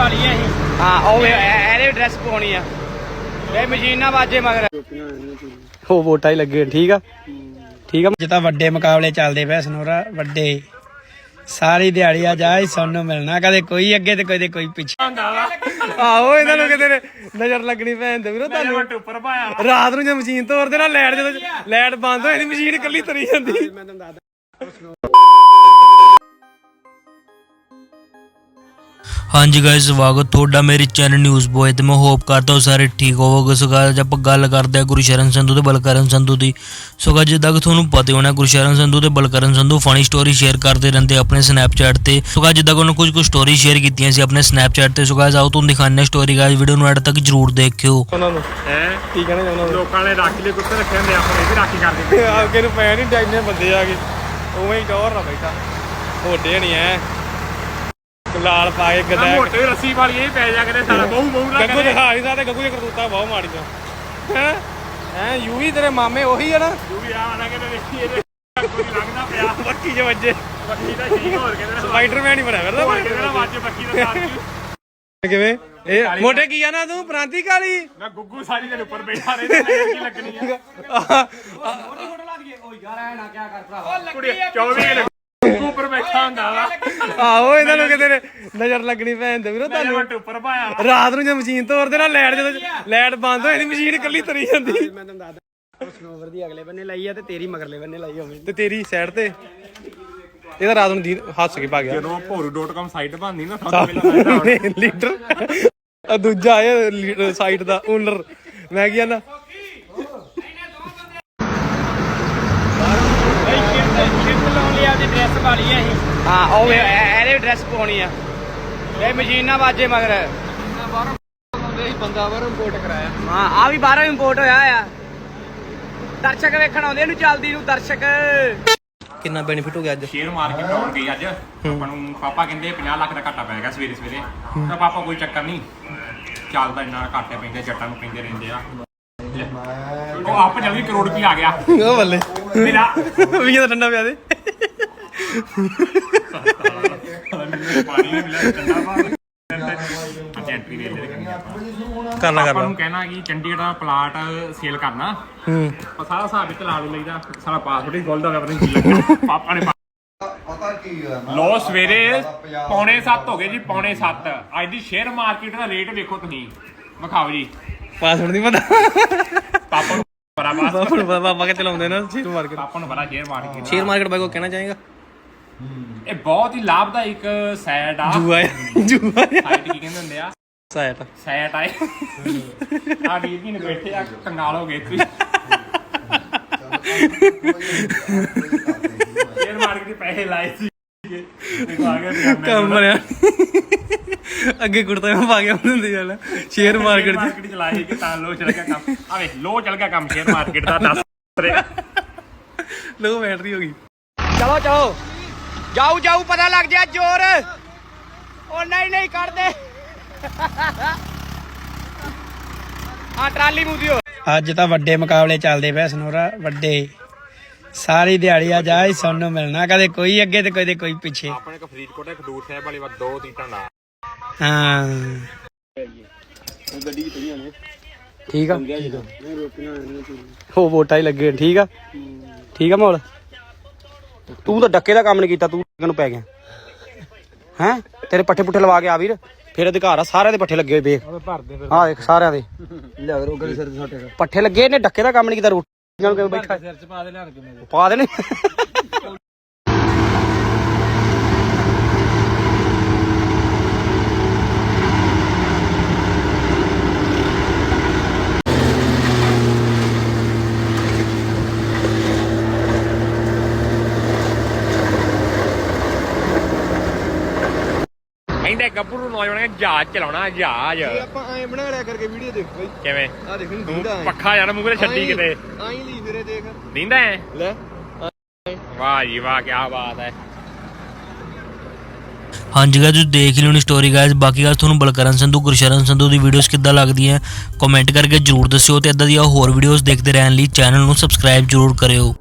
ਪਾ ਲਈ ਅਸੀਂ। ਹਾਂ ਉਹ ਵੇ- ਇਹ- ਇਹਦੇ ਡਰੈਸ ਪਾਉਣੀ ਆ। ਇਹ ਮਸ਼ੀਨ ਨਾਲ ਵਾਜੇ ਮਗਰ। ਉਹ ਵੋਟਾਂ ਹੀ ਲੱਗੇ ਠੀਕ ਆ? ਠੀਕ ਆ? ਜਿੱਦਾਂ ਵੱਡੇ ਮੁਕਾਬਲੇ ਚੱਲਦੇ ਪਏ ਸਨੋਰਾ ਵੱਡੇ। ਸਾਰੀ ਦਿਹਾੜੀ ਆ ਜਾ ਹੀ ਸੁਣਨ ਨੂੰ ਮਿਲਣਾ ਕਦੇ ਕੋਈ ਅੱਗੇ ਤੇ ਕਦੇ ਕੋਈ ਪਿੱਛੇ। ਆਹੋ ਇਹਨਾਂ ਨੂੰ ਕਿਤੇ ਨਜ਼ਰ ਲੱਗਣੀ ਭੈਣ ਦੇ ਵੀਰੋ ਤੁਹਾਨੂੰ। ਉੱਪਰ ਪਾਇਆ ਰਾਤ ਨੂੰ ਜੇ ਮਸ਼ੀਨ ਤੋਰਦੇ ਨਾ ਲਾਈਟ ਜਦੋਂ ਲਾਈਟ ਬੰਦ ਹੋਏ ਦੀ ਮਸ਼ੀਨ ਇਕੱਲੀ ਤਰੀ ਜਾਂਦੀ। ਹਾਂਜੀ ਗਾਇਸ ਸਵਾਗਤ ਤੁਹਾਡਾ ਮੇਰੇ ਚੈਨਲ ਨਿਊਜ਼ ਬੋਏ ਤੇ। ਮੈਂ ਹੋਪ ਕਰਦਾ ਹਾਂ ਸਾਰੇ ਠੀਕ ਹੋਵੋਗੇ। ਸੋ ਅੱਜ ਆਪਾਂ ਗੱਲ ਕਰਦੇ ਹਾਂ ਗੁਰਸ਼ਰਨ ਸੰਧੂ ਤੇ ਬਲਕਰਨ ਸੰਧੂ ਦੀ। ਸੋ guys, ਜਿੱਦਾਂ ਕਿ ਤੁਹਾਨੂੰ ਪਤਾ ਹੀ ਹੋਣਾ ਗੁਰਸ਼ਰਨ ਸੰਧੂ ਤੇ Balkaran Sandhu funny story share ਕਰਦੇ ਰਹਿੰਦੇ ਆਪਣੇ ਸਨੈਪਚੈਟ ਤੇ। ਸੋ guys, ਜਿੱਦਾਂ ਕਿ ਉਹਨਾਂ ਕੁਝ ਕੁ ਸਟੋਰੀ ਸ਼ੇਅਰ ਕੀਤੀਆਂ ਸੀ ਆਪਣੇ ਸਨੈਪਚੈਟ ਤੇ। ਸੋ guys, ਆਓ ਤੁਹਾਨੂੰ ਦਿਖਾਉਂਦੇ ਸਟੋਰੀ ਗਾਇਸ ਵੀਡੀਓ ਨੂੰ ਐਡ ਤੱਕ ਜਰੂਰ ਦੇਖਿਓ। ਉਹਨਾਂ ਨੂੰ। ਹੈ? ਕੀ ਕਹਿਣਾ ਚਾਹੁੰਦਾ ਲੋਕਾਂ ਨੇ ਰਾਖੀ ਲਈ ਕੁੱਤੇ ਰੱਖੇ ਹੁੰਦੇ ਆਪਾਂ ਇਹਦੀ ਰਾਖੀ ਕਰਦੇ ਅੱਗੇ ਨੂੰ ਪੈ ਨਹੀਂ ਡਾਈਨੇ ਬੰਦੇ ਆ ਗਏ। ਉਵੇਂ ਹੀ ਟੌਰ ਨਾ ਬੈਠਾ। ਹੋਡੇ ਨਹੀਂ ਐ। ਲਾਲ ਪਾ ਕੇ ਆ ਗਦਾ ਮੋਟੇ ਰੱਸੀ ਵਾਲੀ ਇਹ ਪੈ ਜਾ ਕਰੇ ਸਾਰਾ ਬਹੁ ਬਹੁ ਲੱਗ ਗੱਗੂ ਦਿਖਾ ਨਹੀਂ ਸਕਦੇ ਗੱਗੂ ਦੀਆਂ ਕਰਤੂਤਾਂ ਬਹੁਤ ਮਾੜੀਆਂ। ਹੈ? ਹੈ ਯੂ ਵੀ ਤੇਰੇ ਮਾਮੇ ਉਹੀ ਆ ਨਾ। ਤੂੰ ਵੀ ਆ ਨਾ ਕਿਤੇ ਦੇਖੀ ਇਹਦੇ ਕੋਈ ਲੱਗਦਾ ਪਿਆ। ਬੱਕੀ ਚ ਵੱਜੇ। ਬੱਕੀ ਦਾ ਠੀਕ ਹੋਰ ਕਿਤੇ ਨਾ ਸਪਾਈਡਰਮੈਨ ਹੀ ਬਣਿਆ ਫਿਰਦਾ ਹੋਰ ਕਿਤੇ ਨਾ ਵੱਜ ਬੱਕੀ ਦਾ ਸਾਥ? ਕਿਵੇਂ? ਇਹ ਮੋਟੇ ਕੀ ਆ ਨਾ ਤੂੰ? ਪ੍ਰਾਂਤੀ ਕਾਲੀ? ਮੈਂ ਗੁੱਗੂ ਸਾਰੀ ਦਿਨ ਉੱਪਰ ਬੈਠਾ ਰਹਿੰਦਾ ਕੀ ਲੱਗਣੀ ਆ? ਕੁੜੀ 24 ਘੰਟੇ ਬੈਠਾ ਹੁੰਦਾ ਵਾ। ਆਹੋ ਇਹਨਾਂ ਨੂੰ ਕਿਤੇ ਨਜ਼ਰ ਲੱਗਣੀ ਭੈਣ ਦੇ ਵੀਰੋ ਮੈਂ ਤੁਹਾਨੂੰ। ਉੱਪਰ ਪਾਇਆ ਰਾਤ ਨੂੰ ਜੇ ਮਸ਼ੀਨ ਤੋਰਦੇ ਨਾ ਲਾਈਟ ਜਦੋਂ ਲਾਈਟ ਬੰਦ ਹੋਏ ਦੀ ਮਸ਼ੀਨ ਇਕੱਲੀ ਤਰੀ ਜਾਂਦੀ। ਮੈਂ ਤੁਹਾਨੂੰ ਦੱਸਦਾ ਸਨੋਵਰ ਦੀ ਅਗਲੇ ਬੰਨੇ ਲਾਈ ਆ ਤੇ ਤੇਰੀ ਮਗਰਲੇ ਬੰਨੇ ਲਾਈ ਹੋਵੇ ਤੇ ਤੇਰੀ ਸਾਈਡ ਤੇ। ਇਹਦਾ ਰਾਤ ਨੂੰ ਦੀਨ ਹੱਸ ਕੇ ਭਾ ਗਿਆ। ਜਦੋਂ ਭੋਰੂ.com ਸਾਈਟ ਬਣਦੀ ਨਾ ਸਭ ਤੋਂ ਲੀਡਰ ਆ ਦੂਜਾ ਇਹ ਸਾਈਟ ਦਾ ਓਨਰ ਮੈਂ ਕੀ ਨਾ ਹਾਂ ਉਹ ਵੇ- ਇਹ- ਇਹਦੇ ਡਰੈਸ ਪਾਉਣੀ ਆ। ਇਹ ਮਸ਼ੀਨ ਨਾਲ ਵਾਜੇ ਮਗਰ। ਬੰਦਾ ਬਾਹਰੋਂ ਇੰਪੋਰਟ ਕਰਾਇਆ। ਹਾਂ ਆ ਵੀ ਬਾਹਰੋਂ ਇੰਪੋਰਟ ਹੋਇਆ ਆ। ਦਰਸ਼ਕ ਵੇਖਣ ਆਉਂਦੇ ਇਹਨੂੰ ਚੱਲਦੀ ਨੂੰ ਦਰਸ਼ਕ। ਕਿੰਨਾ ਬੈਨੀਫਿਟ ਹੋ ਗਿਆ ਅੱਜ? ਸ਼ੇਅਰ ਮਾਰਕੀਟ ਡਾਊਨ ਗਈ ਅੱਜ। ਆਪਾਂ ਨੂੰ ਪਾਪਾ ਕਹਿੰਦੇ 50 ਲੱਖ ਦਾ ਘਾਟਾ ਪੈ ਗਿਆ ਸਵੇਰੇ ਸਵੇਰੇ। ਤਾਂ ਪਾਪਾ ਕੋਈ ਚੱਕਰ ਨਹੀਂ। ਚੱਲਦਾ ਇੰਨਾ ਘਾਟੇ ਪੈਂਦੇ ਜੱਟਾਂ ਨੂੰ ਪੈਂਦੇ ਰਹਿੰਦੇ ਆ। ਉਹ ਆਪ ਜਲਦੀ ਕਰੋੜ ਰੁਪਏ ਆ ਗਿਆ। ਉਹ ਬੱਲੇ। ਮੇਰਾ ਵੀ ਦਾ ਠੰਡਾ ਪਿਆ ਦੇ। ਪਾਣੀ ਠੰਡਾ ਦੇ ਦੇ ਕਰਨੀ ਆਪਾਂ ਕਰਨਾ। ਆਪਾਂ ਨੂੰ ਕਹਿਣਾ ਕਿ ਚੰਡੀਗੜ੍ਹ ਦਾ ਪਲਾਟ ਸੇਲ ਕਰਨਾ। ਹੂੰ। ਪਰ ਸਾਰਾ ਹਿਸਾਬ ਵਿੱਚ ਲਾ ਲੂ ਲਈਦਾ ਸਾਰਾ ਪਾਸਪੋਰਟ ਹੀ ਖੋਲਦਾ ਹੋਇਆ ਪਤਾ ਨਹੀਂ ਕੀ ਲੱਗਾ ਪਾਪਾ ਨੇ ਪਤਾ ਕੀ ਲੋ ਸਵੇਰੇ ਪੌਣੇ 7 ਹੋ ਗਏ ਜੀ ਪੌਣੇ 7 ਅੱਜ ਦੀ ਸ਼ੇਅਰ ਮਾਰਕੀਟ ਦਾ ਰੇਟ ਵੇਖੋ ਤੁਸੀਂ। ਵਿਖਾਓ ਜੀ। ਪਾਸਵਰਡ ਨਹੀਂ ਪਤਾ। ਪਾਪਾ ਨੂੰ ਬੜਾ ਬਾਸ ਬਾਪੂ ਬਾਬਾ ਕੇ ਚਲਾਉਂਦੇ ਨਾ ਸ਼ੇਅਰ ਮਾਰਕੀਟ ਪਾਪਾ ਨੂੰ ਬੜਾ ਸ਼ੇਅਰ ਮਾਰਕੀਟ ਸ਼ੇਅਰ ਮਾਰਕੀਟ ਬਾਰੇ ਕੋ ਕਹਿਣਾ ਚਾਹੇਗਾ? ਇਹ ਬਹੁਤ ਹੀ ਲਾਭਦਾਇਕ ਸਾਈਟ ਆ। ਜੂਆ ਜੂਆ ਸਾਈਟ ਕੀ ਕਹਿੰਦੇ ਹੁੰਦੇ ਆ? ਸਾਈਟ ਸਾਈਟ ਆਏ ਆ ਵੀਰ ਜੀ ਨੇ ਬੈਠੇ ਆ ਕੰਗਾਲ ਹੋ ਗਏ ਤੁਸੀਂ ਸ਼ੇਅਰ ਮਾਰਕੀਟ ਦੇ ਪੈਸੇ ਲਾਏ ਸੀ। ਦੇਖੋ ਆ ਗਿਆ ਤੇ ਕੰਮ ਬਣਿਆ। ਅੱਗੇ ਕੁੜਤਾ ਮੈਂ ਪਾ ਕੇ ਹੁੰਦੀ ਗੱਲ ਸ਼ੇਅਰ ਮਾਰਕੀਟ ਚ। ਮਾਰਕੀਟ ਚ ਲਾਏ ਕਿ ਤਾਂ ਲੋ ਚੱਲ ਗਿਆ ਕੰਮ। ਆ ਵੇ ਲੋ ਚੱਲ ਗਿਆ ਕੰਮ ਸ਼ੇਅਰ ਮਾਰਕੀਟ ਦਾ ਦੱਸ। ਰਿਹਾ ਲੋ ਬੈਟਰੀ ਹੋ ਗਈ। ਚਲੋ ਚਲੋ। ਜਾਊ ਜਾਊ ਪਤਾ ਲੱਗ ਜਾ ਜ਼ੋਰ। ਉਹ ਨਹੀਂ ਨਹੀਂ ਕੱਢ ਦੇ ਆ ਟਰਾਲੀ ਮੂਦੀ ਹੋ ਅੱਜ ਤਾਂ ਵੱਡੇ ਮੁਕਾਬਲੇ ਚੱਲਦੇ ਪਏ ਸਨੋਰਾ ਵੱਡੇ। ਸਾਰੀ ਦਿਹਾੜੀ ਆ ਜਾ ਹੀ ਸੁਣਨ ਨੂੰ ਮਿਲਣਾ ਕਦੇ ਕੋਈ ਅੱਗੇ ਤੇ ਕਦੇ ਕੋਈ ਪਿੱਛੇ। ਆਪਣੇ ਕੋ ਫਰੀਦਕੋਟ ਹੈ ਖਡੂਰ ਸਾਹਿਬ ਵਾਲੀ ਵਾਰ ਦੋ ਤੀਟਾਂ ਲਾ ਹਾਂ। ਠੀਕ ਆ। ਹੋ ਵੋਟਾਂ ਹੀ ਲੱਗੇ ਠੀਕ ਆ? ਠੀਕ ਆ ਮੋਲ ਤੂੰ ਤਾਂ ਡੱਕੇ ਦਾ ਕੰਮ ਨਹੀਂ ਕੀਤਾ ਤੂੰ ਨੂੰ ਪੈ ਗਿਆ। ਹੈ? ਤੇਰੇ ਪੱਠੇ ਪੁੱਠੇ ਲਵਾ ਕੇ ਆ ਵੀਰ। ਫਿਰ ਅਧਿਕਾਰ ਆ ਸਾਰਿਆਂ ਦੇ ਪੱਠੇ ਲੱਗੇ ਹੋਏ ਵੇਖ ਹਾਂ ਦੇਖ ਸਾਰਿਆਂ ਦੇ। ਲਿਆ ਰੋ ਗਲੀ ਸਿਰ ਸਾਡੇ ਪੱਠੇ ਲੱਗੇ ਨੇ ਡੱਕੇ ਦਾ ਕੰਮ ਨਹੀਂ ਕੀਤਾ ਰੋਟੀ ਨਾਲ ਕਿਵੇਂ ਬੈਠਾ? ਸਿਰ ਚ ਪਾ ਦੇ ਲਿਆਣ ਕੇ ਪਾ ਦੇਣੇ। ਗੱਭਰੂ ਨੌਜਵਾਨਾਂ ਨੇ ਜਹਾਜ਼ ਚਲਾਉਣਾ ਜਹਾਜ਼। ਆਪਾਂ ਐਂ ਬਣਾ ਲਿਆ ਕਰਕੇ ਵੀਡੀਓ ਦੇਖ ਬਈ। ਕਿਵੇਂ? ਆ ਦੇਖ ਨੂੰ ਤੂੰ ਦੀਦਾ ਐਂ। ਪੱਖਾ ਯਾਰ ਮੂੰਹ ਤੇ ਛੱਡੀ ਕਿਤੇ। ਆਈ ਲਈ ਫਿਰੇ ਦੇਖ। ਦਿੰਦਾ ਹੈ ਲੈ। ਵਾਹ ਜੀ ਵਾਹ ਕੀ ਬਾਤ ਹੈ ਹਾਂਜੀ ਗਾਇਸ ਤੁਸੀਂ ਦੇਖ ਹੀ ਲਿਓਣੀ ਸਟੋਰੀ ਗਾਇਸ ਬਾਕੀ ਗੱਲ ਤੁਹਾਨੂੰ ਬਲਕਰਨ ਸੰਧੂ ਗੁਰਸ਼ਰਨ ਸੰਧੂ ਦੀ ਵੀਡੀਓਜ਼ ਕਿੱਦਾਂ ਲੱਗਦੀਆਂ ਕਮੈਂਟ ਕਰਕੇ ਜਰੂਰ ਦੱਸਿਓ ਤੇ ਇਦਾਂ ਦੀਆਂ ਹੋਰ ਵੀਡੀਓਜ਼ ਦੇਖਦੇ ਰਹਿਣ ਲਈ ਚੈਨਲ ਨੂੰ ਸਬਸਕ੍ਰਾਈਬ ਜਰੂਰ ਕਰਿਓ।